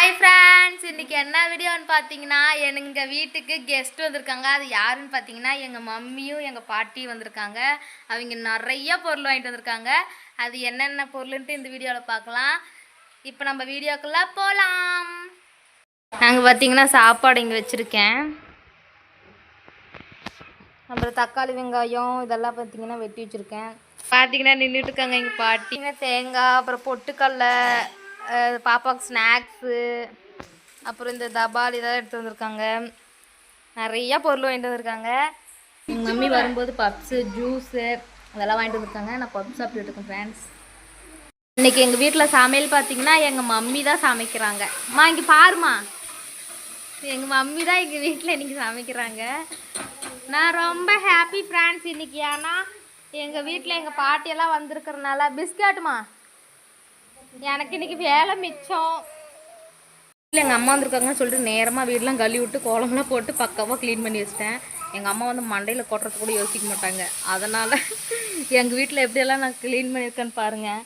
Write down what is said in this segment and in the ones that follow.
Hi friends இன்னைக்கு என்ன வீடியோன்னு பார்த்தீங்கன்னா எங்கள் வீட்டுக்கு கெஸ்ட் வந்திருக்காங்க. அது யாருன்னு பார்த்தீங்கன்னா எங்கள் மம்மியும் எங்கள் பாட்டியும் வந்திருக்காங்க. அவங்க நிறைய பொருள் வாங்கிட்டு வந்திருக்காங்க. அது என்னென்ன பொருளுன்ட்டு இந்த வீடியோவில் பார்க்கலாம் இப்போ நம்ம வீடியோக்குள்ளே போகலாம் நாங்கள் பார்த்தீங்கன்னா சாப்பாடு இங்கே வச்சுருக்கேன். அப்புறம் தக்காளி வெங்காயம் இதெல்லாம் பார்த்தீங்கன்னா வெட்டி வச்சுருக்கேன். பார்த்தீங்கன்னா நின்றுட்டுருக்காங்க எங்கள் பாட்டிங்க தேங்காய் அப்புறம் பொட்டுக்கடலை. பாப்பாவுக்கு ஸ்நாக்ஸு அப்புறம் இந்த தபால் இதெல்லாம் எடுத்து வந்திருக்காங்க. நிறையா பொருள் வாங்கிட்டு வந்திருக்காங்க. எங்கள் மம்மி வரும்போது பப்ஸு ஜூஸு அதெல்லாம் வாங்கிட்டு வந்திருக்காங்க. நான் பப்ஸ் சாப்பிட்டு இருக்கேன் ஃப்ரெண்ட்ஸ் இன்றைக்கி எங்கள் வீட்டில் சமையல் பார்த்தீங்கன்னா எங்கள் மம்மி தான் சமைக்கிறாங்க. அம்மா இங்கே பாருமா. எங்கள் மம்மி தான் எங்கள் வீட்டில் இன்றைக்கி சமைக்கிறாங்க. நான் ரொம்ப ஹாப்பி ஃப்ரெண்ட்ஸ் இன்னைக்கு. ஏன்னா எங்கள் வீட்டில் எங்கள் பாட்டியெல்லாம் வந்திருக்கிறனால பிஸ்கட்டுமா? எனக்கு இன்னைக்கு வேலை மிச்சம். இல்லை எங்கள் அம்மா வந்திருக்காங்கன்னு சொல்லிட்டு நேரமாக வீடெலாம் கழுவி விட்டு கோலம்லாம் போட்டு பக்காவாக க்ளீன் பண்ணி வச்சிட்டேன். எங்கள் அம்மா வந்து மண்டையில் கொட்டுறது கூட யோசிக்க மாட்டாங்க. அதனால் எங்கள் வீட்டில் எப்படியெல்லாம் நான் க்ளீன் பண்ணியிருக்கேன்னு பாருங்கள்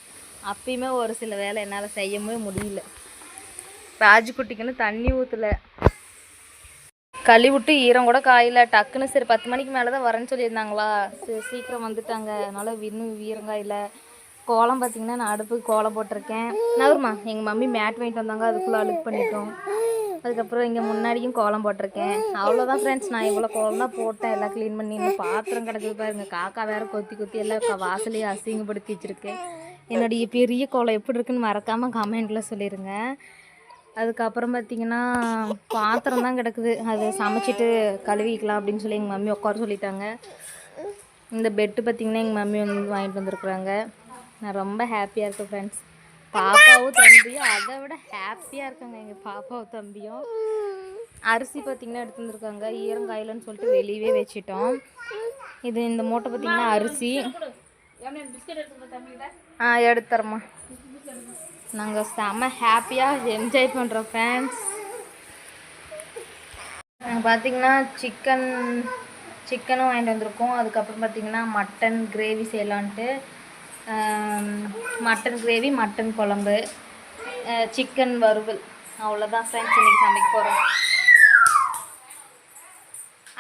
அப்பயுமே ஒரு சில வேலை என்னால் செய்யவே முடியல. ராஜுக்குட்டிக்குன்னு தண்ணி ஊற்றல கழுவி விட்டு ஈரம் கூட காயில. டக்குன்னு சரி பத்து மணிக்கு மேலே தான் வரேன்னு சொல்லியிருந்தாங்களா? சரி சீக்கிரம் வந்துட்டாங்க. அதனால் இன்னும் ஈரம் கோலம் பார்த்தீங்கன்னா நான் அடுப்புக்கு கோலம் போட்டிருக்கேன். நவருமா எங்கள் மம்மி மேட் வாங்கிட்டு வந்தாங்க. அதுக்குள்ளே அழுக் பண்ணிட்டோம். அதுக்கப்புறம் இங்கே முன்னாடியும் கோலம் போட்டிருக்கேன். அவ்வளோதான் ஃப்ரெண்ட்ஸ் நான் இவ்வளோ கோலம் தான் போட்டேன். எல்லாம் க்ளீன் பண்ணி இன்னும் பாத்திரம் கிடக்குது பாருங்க. காக்கா வேறு கொத்தி கொத்தி எல்லாம் க- வாசலையே அசிங்கப்படுத்தி வச்சுருக்கேன் என்னுடைய பெரிய கோலம் எப்படி இருக்குன்னு மறக்காமல் கமெண்ட்டில் சொல்லிடுங்க அதுக்கப்புறம் பார்த்தீங்கன்னா பாத்திரம் தான் கிடக்குது. அது சமைச்சிட்டு கழுவிக்கலாம் அப்படின்னு சொல்லி எங்கள் மம்மி உட்கார சொல்லிட்டாங்க. இந்த பெட்டு பார்த்தீங்கன்னா எங்கள் மம்மி வந்து வாங்கிட்டு வந்திருக்குறாங்க. நான் ரொம்ப ஹாப்பியாக இருக்கேன் ஃப்ரெண்ட்ஸ் பாப்பாவும் தம்பியும் அதை விட ஹாப்பியாக இருக்காங்க எங்கள் பாப்பாவும் தம்பியும். அரிசி பார்த்தீங்கன்னா எடுத்து வந்திருக்காங்க ஈரங்காயிலன்னு சொல்லிட்டு வெளியவே வச்சிட்டோம். இது இந்த மூட்டை பார்த்தீங்கன்னா அரிசி. ஆ எடுத்துறேம்மா. நாங்கள் செம்ம ஹாப்பியாக என்ஜாய் பண்ணுறோம் ஃப்ரெண்ட்ஸ் நாங்கள் பார்த்தீங்கன்னா சிக்கன் சிக்கனும் வாங்கிட்டு வந்திருக்கோம். அதுக்கப்புறம் பார்த்திங்கன்னா மட்டன் கிரேவி செய்யலான்ட்டு. மட்டன் கிரேவி மட்டன் குழம்பு சிக்கன் வறுவல். அவ்வளோதான் ஃப்ரெண்ட்ஸ் இன்னைக்கு சமைக்க போகிறோம்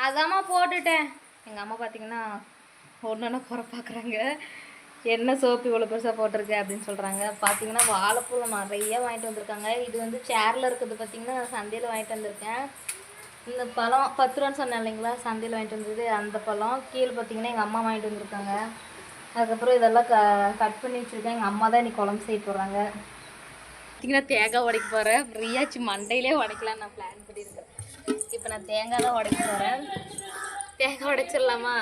அதாம்மா போட்டுட்டேன். எங்கள் அம்மா பார்த்தீங்கன்னா ஒன்று ஒன்றா குறை பார்க்குறாங்க என்ன சோப்பு இவ்வளோ பெருசாக போட்டிருக்கு? அப்படின்னு சொல்கிறாங்க பார்த்தீங்கன்னா வாழைப்பூவில் நிறைய வாங்கிட்டு வந்திருக்காங்க. இது வந்து சேரில் இருக்கிறது பார்த்தீங்கன்னா நான் சந்தையில் வாங்கிட்டு வந்திருக்கேன். இந்த பழம் பத்து ரூபான்னு சொன்னேன் இல்லைங்களா? சந்தையில் வாங்கிட்டு வந்தது அந்த பழம். கீழே பார்த்தீங்கன்னா எங்கள் அம்மா வாங்கிட்டு வந்திருக்காங்க. அதுக்கப்புறம் இதெல்லாம் க கட் பண்ணி வச்சுருக்கேன். எங்கள் அம்மா தான் இன்னைக்கு குழம்பு செய்ய போகிறாங்க பார்த்தீங்கன்னா தேங்காய் உடைக்க போகிறேன் ஃப்ரீயாச்சு மண்டையிலே உடைக்கலாம் நான் பிளான் பண்ணியிருக்கேன். இப்போ நான் தேங்காய் தான் உடைக்க போகிறேன் தேங்காய் உடைச்சிடலாமா?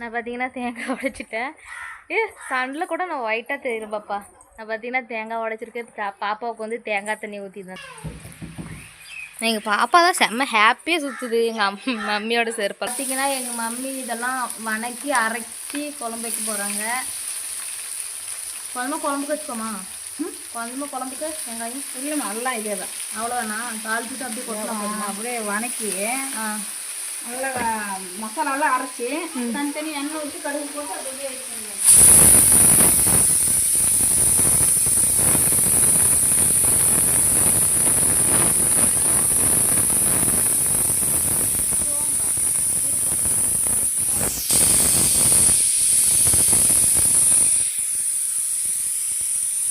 நான் பார்த்தீங்கன்னா தேங்காய் உடைச்சிட்டேன். ஏ சண்டில் கூட நான் ஒயிட்டாக தெரியும் பாப்பா. நான் பார்த்தீங்கன்னா தேங்காய் உடைச்சிருக்கேன். பாப்பாவுக்கு வந்து தேங்காய் தண்ணி ஊற்றிதான் எங்கள் பாப்பா தான் செம்ம ஹாப்பியாக சுற்றுது எங்கள் அம் மம்மியோட செருப்பு பார்த்தீங்கன்னா எங்கள் மம்மி இதெல்லாம் வணக்கி அரைச்சி குழம்பு வைக்க போகிறாங்க குழம்பு குழம்புக்கு வச்சுக்கோமா? குழம்பு குழம்புக்கு வெங்காயம். இல்லை நல்லா இதே தான். அவ்வளோதானா தாளிச்சுட்டு அப்படியே கொட்டலாம் அப்படியே வணக்கி நல்லா மசாலாலாம் அரைச்சி தனித்தனி எண்ணெய் ஊற்றி கடுகு போட்டு அது அப்படியே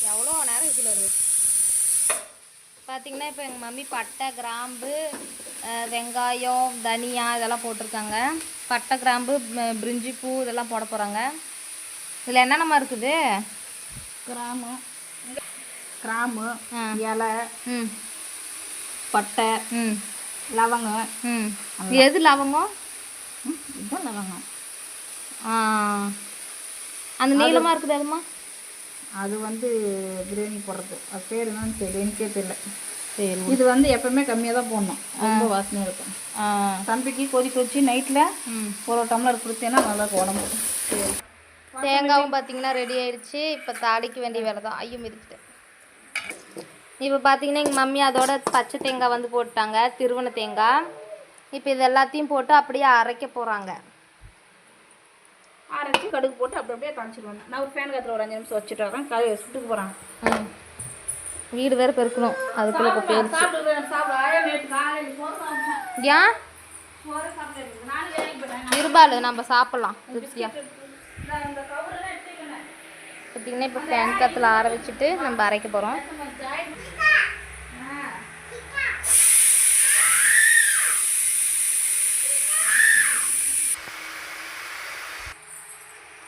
எவ்வளோ நேரம் இதில் வருது பார்த்தீங்கன்னா இப்போ எங்கள் மம்மி பட்டை கிராம்பு வெங்காயம் தனியா இதெல்லாம் போட்டிருக்காங்க. பட்டை கிராம்பு பிரிஞ்சி பூ இதெல்லாம் போட போகிறாங்க இதில் என்னென்னமா இருக்குது? கிராமு. கிராமு ஆ. இலை ம். பட்டை ம். லவங்கம். ம். எது லவங்கம்? ம், இதுதான் லவங்கம். அந்த நீளமாக இருக்குது அதுமா? அது வந்து பிரியாணி போடுறது. அது பேர் என்னன்னு தெரியல எனக்கே தெரியல. சரி இது வந்து எப்பவுமே கம்மியாக தான் போடணும். ரொம்ப வாசனையாக இருக்கும். ஆ. தம்பிக்கு கொதிக்க வச்சு நைட்டில் ஒரு டம்ளர் கொடுத்தேன்னா நல்லா உடம்பு. சரி. தேங்காவும் பார்த்தீங்கன்னா ரெடி ஆயிடுச்சு. இப்போ தாளிக்க வேண்டிய வேலை தான். ஐயோ மிதிச்சிட்டேன். இப்போ பார்த்தீங்கன்னா எங்கள் மம்மி அதோட பச்சை தேங்காய் வந்து போட்டாங்க திருவண்ண தேங்காய். இப்போ இது எல்லாத்தையும் போட்டு அப்படியே அரைக்க போகிறாங்க அரைச்சி கடுகு போட்டு அப்படி அப்படியே காமிச்சிடுவாங்க நான் ஒரு ஃபேன் காத்துல ஒரு அஞ்சு நிமிஷம் வச்சுட்டு வரேன். கழுவி சுட்டுக்கு போகிறேன் வீடு வேற பெருக்கணும். அதுக்குள்ள காலையில் சாப்பிட்டேன். ஏன் இருபாலு நம்ம சாப்பிட்லாம். திருப்தியா? நான் இந்த கவரெல்லாம் எடுத்துக்கிறேன் பார்த்தீங்கன்னா இப்போ ஃபேன் காற்றுல ஆற வச்சுட்டு நம்ம அரைக்க போகிறோம்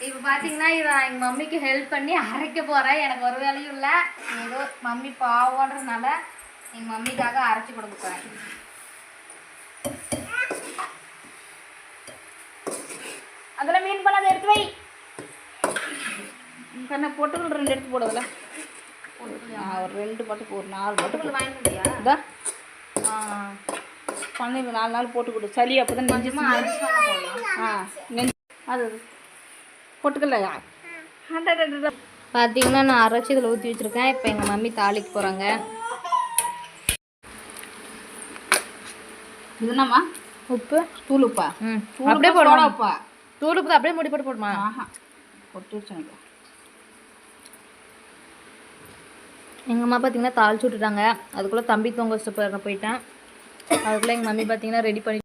இப்போ பார்த்தீங்கன்னா இதை நான் எங்கள் மம்மிக்கு ஹெல்ப் பண்ணி அரைக்க போகிறேன் எனக்கு ஒரு வேலையும் இல்லை. ஏதோ மம்மி பாவன்றதுனால எங்கள் மம்மிக்காக அரைச்சி கொடுக்க போகிறேன் அதெல்லாம் மீன் பண்ணாத எடுத்து வை. கண்ணை பொட்டுகள் ரெண்டு எடுத்து போடுறதுல ஒரு ரெண்டு மட்டும் ஒரு நாலு மட்டும் பொட்டுக்கல் வாங்கி முடியா இதா. பண்ணி நாலு நாள் போட்டு கொடு. சளி அப்போ தான் நெஞ்சு ஆ நெஞ்சு. அது. பொட்டுக்கல்லையா பார்த்தீங்கன்னா நான் அரைச்சி இதில் ஊற்றி வச்சுருக்கேன். இப்போ எங்கள் மம்மி தாளிக்கு போகிறாங்க உப்பு? தூள் உப்பா? ம். அப்படியே சோடா உப்பா? தூள் உப்பு அப்படியே முடி போட்டு போடுமா? ஆஹா. கொட்டு வச்சு எங்கள் அம்மா பார்த்தீங்கன்னா தாளிச்சு விட்டுட்டாங்க. அதுக்குள்ளே தம்பி தூங்க வச்சுட்டு போயிட்டேன். அதுக்குள்ளே எங்கள் மம்மி பார்த்தீங்கன்னா ரெடி பண்ணி